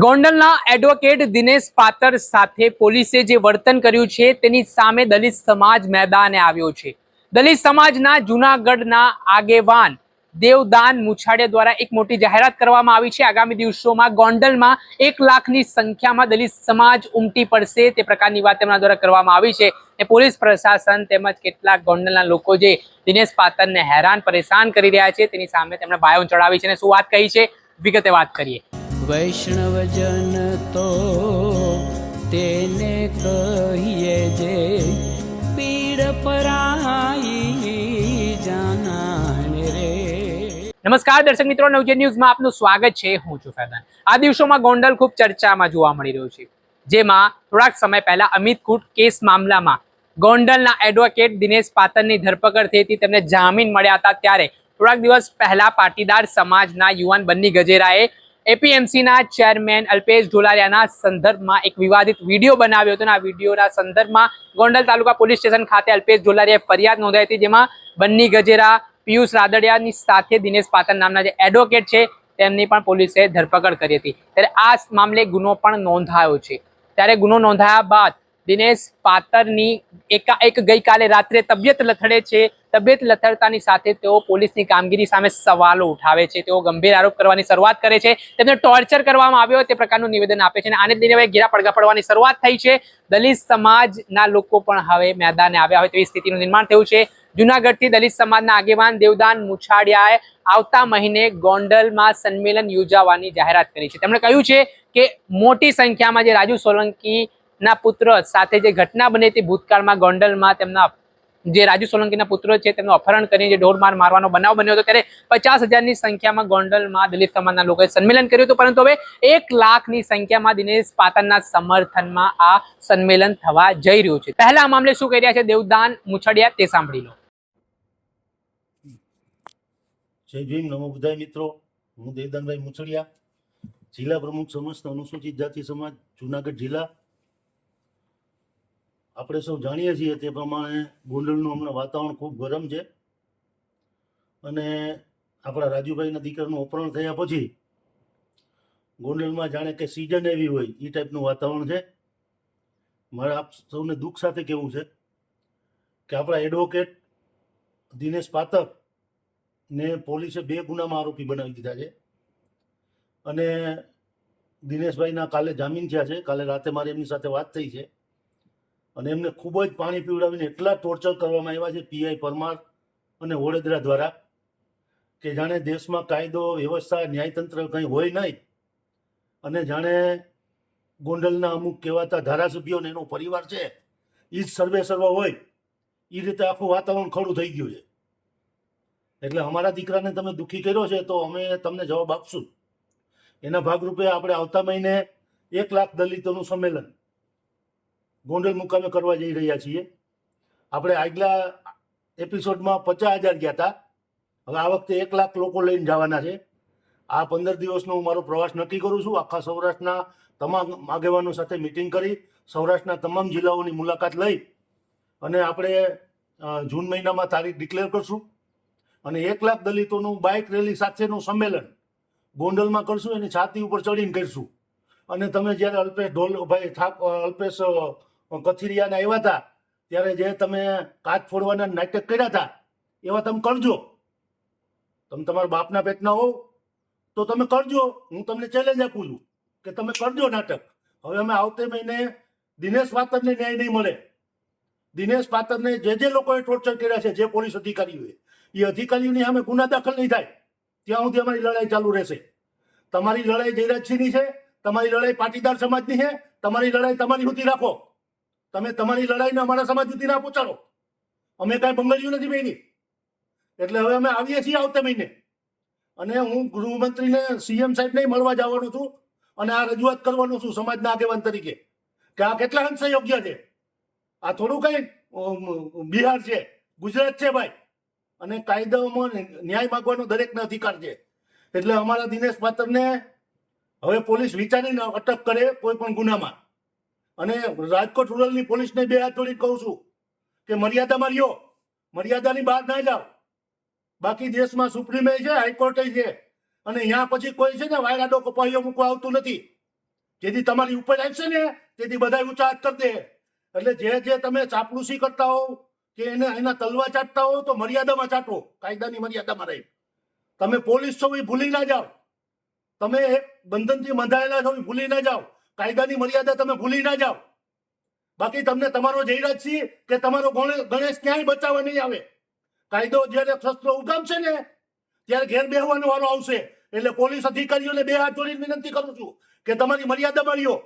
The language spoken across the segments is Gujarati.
ગોંડલના એડવોકેટ દિનેશ પાતર સાથે પોલીસે જે વર્તન કર્યું છે, તેની સામે દલિત સમાજ મેદાને આવ્યો છે. દલિત સમાજના જૂનાગઢના આગેવાન દેવદાન મુછાડિયા દ્વારા એક મોટી જાહેરાત કરવામાં આવી છે. આગામી દિવસોમાં ગોંડલમાં એક લાખની સંખ્યામાં દલિત સમાજ ઉમટી પડશે તે પ્રકારની વાત તેમના દ્વારા કરવામાં આવી છે અને પોલીસ પ્રશાસન તેમજ કેટલાક ગોંડલના લોકો જે દિનેશ પાતરને હેરાન પરેશાન કરી રહ્યા છે, તેની સામે તેમણે બાયો ચડાવી છે અને શું વાત કહી છે? વિગતે વાત કરીએ. વૈષ્ણવજન તો તેને કહીએ જે પીડ પરાઈ જાનાને રે. નમસ્કાર દર્શક મિત્રો નવજે ન્યૂઝમાં આપનું સ્વાગત છે. હું છું ફેદાન. આ દિવસોમાં ગોંડલ ખૂબ ચર્ચામાં જોવા મળી રહ્યું છે, જેમાં થોડાક સમય પહેલા અમિત કુટ કેસ મામલામાં ગોંડલના એડવોકેટ દિનેશ પાતરની ધરપકડ થઈ હતી. તેમને જામીન મળ્યા હતા ત્યારે થોડાક દિવસ પહેલા પાટીદાર સમાજના યુવાન બન્ની ગજેરાએ એપીએમસીના ચેરમેન અલ્પેશ ઢોલારિયાના સંદર્ભમાં એક વિવાદિત વીડિયો બનાવ્યો હતો અને આ વિડીયોના સંદર્ભમાં ગોંડલ તાલુકા પોલીસ સ્ટેશન ખાતે અલ્પેશ ઢોલારિયાએ ફરિયાદ નોંધાઈ હતી, જેમાં બન્ની ગજેરા, પિયુષ રાદડિયાની સાથે દિનેશ પાતર નામના જે એડવોકેટ છે, તેમની પણ પોલીસે ધરપકડ કરી હતી. ત્યારે આ મામલે ગુનો પણ નોંધાયો છે. ત્યારે ગુનો નોંધાયા બાદ દિનેશ પાતરની એકાએક ગઈકાલે રાત્રે તબિયત લથડે છે. તબિયત લથડતાની સાથે તેઓ પોલીસની કામગીરી સામે સવાલો ઉઠાવે છે. તેઓ ગંભીર આરોપ કરવાની શરૂઆત કરે છે. તેમને ટોર્ચર કરવામાં આવ્યો તે પ્રકારનું નિવેદન આપે છે અને આને દિને ઘેરા પડઘા પડવાની શરૂઆત થઈ છે. દલિત સમાજના લોકો પણ હવે મેદાને આવ્યા હોય તેવી સ્થિતિનું નિર્માણ થયું છે. જુનાગઢથી દલિત સમાજના આગેવાન દેવદાન મુછાડિયાએ આવતા મહિને ગોંડલમાં સંમેલન યોજાવાની જાહેરાત કરી છે. તેમણે કહ્યું છે કે મોટી સંખ્યામાં જે રાજુ સોલંકી ના પુત્ર સાથે જે ઘટના બની હતી ભૂતકાળમાં ગોંડલમાં, તેમના જે રાજુ સોલંકીના પુત્ર છે તેમનું અપહરણ કરીને જે ઢોરમાર મારવાનો બનાવ બન્યો હતો, ત્યારે પચાસ હજારની સંખ્યામાં ગોંડલમાં દલિત સમાજના લોકોએ સંમેલન કર્યું હતું, પરંતુ હવે એક લાખની સંખ્યામાં દિનેશ પાતનના સમર્થનમાં આ સંમેલન થવા જઈ રહ્યું છે. પહેલા આ મામલે શું કહી રહ્યા છે? દેવદાન મુછડિયા, તે સાંભળી લો. જય ભીમ, નમો બધાય મિત્રો. હું દેવદાનભાઈ મુછડિયા, જિલ્લા પ્રમુખ સમસ્ત અનુસૂચિત જાતિ સમાજ, જુનાગઢ જિલ્લા. આપણે સૌ જાણીએ છીએ તે પ્રમાણે ગોંડલનું હમણાં વાતાવરણ ખૂબ ગરમ છે. અને આપણા રાજુભાઈના દીકરાનું અપહરણ થયા પછી ગોંડલમાં જાણે કે સિઝન એવી હોય એ ટાઈપનું વાતાવરણ છે. મારે આપ સૌને દુઃખ સાથે કહેવું છે કે આપણા એડવોકેટ દિનેશ પાતક ને પોલીસે બે ગુનામાં આરોપી બનાવી દીધા છે. અને દિનેશભાઈના કાલે જામીન થયા છે. કાલે રાતે મારી એમની સાથે વાત થઈ છે. અને એમને ખૂબ જ પાણી પીવડાવીને એટલા ટોર્ચર કરવામાં આવ્યા છે પીઆઈ પરમાર અને વડોદરા દ્વારા કે જાણે દેશમાં કાયદો, વ્યવસ્થા, ન્યાયતંત્ર કંઈ હોય નહીં અને જાણે ગોંડલના અમુક કહેવાતા ધારાસભ્યોને એનો પરિવાર છે એ જ સર્વે સર્વ હોય એ રીતે આખું વાતાવરણ ખડું થઈ ગયું છે. એટલે અમારા દીકરાને તમે દુઃખી કર્યો છે તો અમે તમને જવાબ આપશું. એના ભાગરૂપે આપણે આવતા મહિને એક લાખ દલિતોનું સંમેલન ગોંડલ મુકામે કરવા જઈ રહ્યા છીએ. આપણે આગલા એપિસોડમાં પચાસ હજાર ગયા હતા. હવે આ વખતે એક લાખ લોકો લઈને જવાના છે. આ પંદર દિવસનો હું મારો પ્રવાસ નક્કી કરું છું. આખા સૌરાષ્ટ્રના તમામ આગેવાનો સાથે મિટિંગ કરી, સૌરાષ્ટ્રના તમામ જિલ્લાઓની મુલાકાત લઈ અને આપણે જૂન મહિનામાં તારીખ ડિક્લેર કરશું. અને એક લાખ દલિતોનું બાઇક રેલી સાથેનું સંમેલન ગોંડલમાં કરશું. એની છાતી ઉપર ચડીને કરશું. અને તમે જ્યારે અલ્પેશ ઢોલ, ભાઈ ઠાક અલ્પેશ કથિરિયાના આવ્યા હતા, ત્યારે જે તમે કાચ ફોડવાના નાટક કર્યા હતા, એવા તમે કરજો. તમે તમારા બાપના પેટના હોવ, તો તમે કરજો. હું તમને ચેલેન્જ આપું છું કે તમે કરજો નાટક. હવે અમે આવતે મહિને દિનેશ પાતરને ન્યાય નહીં મળે. દિનેશ પાતરને જે જે લોકોએ ટોર્ચર કર્યા છે, જે પોલીસ અધિકારીઓએ, એ અધિકારીઓની સામે ગુના દાખલ નહીં થાય. ત્યાં સુધી અમારી લડાઈ ચાલુ રહેશે. તમારી લડાઈ જયરાજસિંહની છે, તમારી લડાઈ પાટીદાર સમાજની છે, તમારી લડાઈ તમારી સુધી રાખો. તમે તમારી લડાઈને અમારા સમાજ સુધી ના પહોંચાડો અમે કાંઈ બંગડીયું નથી બની એટલે હવે અમે આવીએ છીએ આવતા મહિને. અને હું ગૃહમંત્રીને સીએમ સાહેબને મળવા જવાનો છું અને આ રજૂઆત કરવાનો છું સમાજના આગેવાન તરીકે. કે આ કેટલા અંશે યોગ્ય છે? આ થોડું કઈ બિહાર છે, ગુજરાત છે ભાઈ. અને કાયદાઓમાં ન્યાય માગવાનો દરેકને અધિકાર છે. એટલે અમારા દિનેશ પાત્રને હવે પોલીસ વિચારીને અટક કરે કોઈ પણ ગુનામાં. અને રાજકોટ રૂરલની પોલીસને બે હાથ જોડી કહું છું કે મર્યાદામાં રહ્યો. મર્યાદાની બહાર ના જાઓ. બાકી દેશમાં સુપ્રીમે છે, હાઈકોર્ટે છે. અને અહીંયા પછી કોઈ છે ને વાયરાડો કપાઈઓ મૂકવા આવતું નથી. જેથી તમારી ઉપર આવશે ને, તેથી બધા ઊંચા હાથ કરી દે. એટલે જે જે તમે ચાપલુસી કરતા હોવ કે એને એના તલવા ચાટતા હોવ તો મર્યાદામાં ચાટો. કાયદાની મર્યાદામાં રહી. તમે પોલીસ છો એ ભૂલી ના જાઓ. તમે બંધનથી બંધાયેલા છો એ ભૂલી ના જાઓ. કાયદાની મર્યાદા તમે ભૂલી ના જાઓ. બાકી તમને તમારો જયરાજસિંહ કે તમારો ગણેશ ક્યાંય બચાવવા નહીં આવે. કાયદો જ્યારે શસ્ત્રો ઉગામશે ને, ત્યારે ઘેર બેહવાનો વારો આવશે. એટલે પોલીસ અધિકારીઓને બે હાથ જોડીને વિનંતી કરું છું કે તમારી મર્યાદા મળ્યો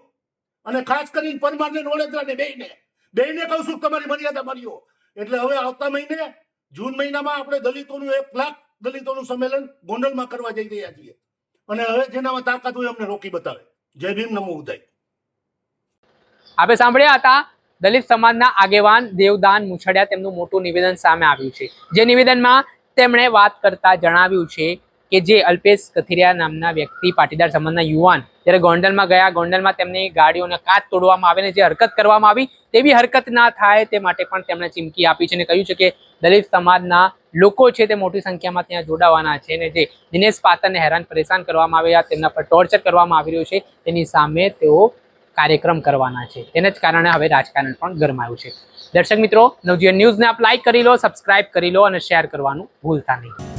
અને ખાસ કરીને પરમારને ને બેને બેયને કહું છું તમારી મર્યાદા મળ્યો એટલે હવે આવતા મહિને, જૂન મહિનામાં આપણે દલિતોનું એક લાખ દલિતોનું સંમેલન ગોંડલમાં કરવા જઈ રહ્યા છીએ. અને હવે જેનામાં તાકાત હોય અમને રોકી બતાવે. જય ભીમ નમો ઉદય. આપણે સાંભળ્યા હતા, દલિત સમાજના આગેવાન દેવદાન મુછડિયા તેમનું મોટું નિવેદન સામે આવ્યું છે. જે નિવેદનમાં તેમણે વાત કરતા જણાવ્યું છે કે જે અલ્પેશ કથિરિયા નામના વ્યક્તિ, પાટીદાર સમાજના યુવાન, જ્યારે ગોંડલમાં ગયા, ગોંડલમાં તેમની ગાડીઓને કાચ તોડવામાં આવે ને જે હરકત કરવામાં આવી, તેવી હરકત ના થાય તે માટે પણ તેમણે ચીમકી આપી છે અને કહ્યું છે કે દલિત સમાજના લોકો છે તે મોટી સંખ્યામાં ત્યાં જોડાવાના છે અને જે દિનેશ પાતરને હેરાન પરેશાન કરવામાં આવ્યા, તેમના પર ટોર્ચર કરવામાં આવી રહ્યું છે, તેની સામે તેઓ કાર્યક્રમ કરવાના છે. તેને જ કારણે હવે રાજકારણ પણ ગરમાયું છે. દર્શક મિત્રો, નવજીવન ન્યૂઝને આપ લાઇક કરી લો સબસ્ક્રાઇબ કરી લો અને શેર કરવાનું ભૂલતા નહીં.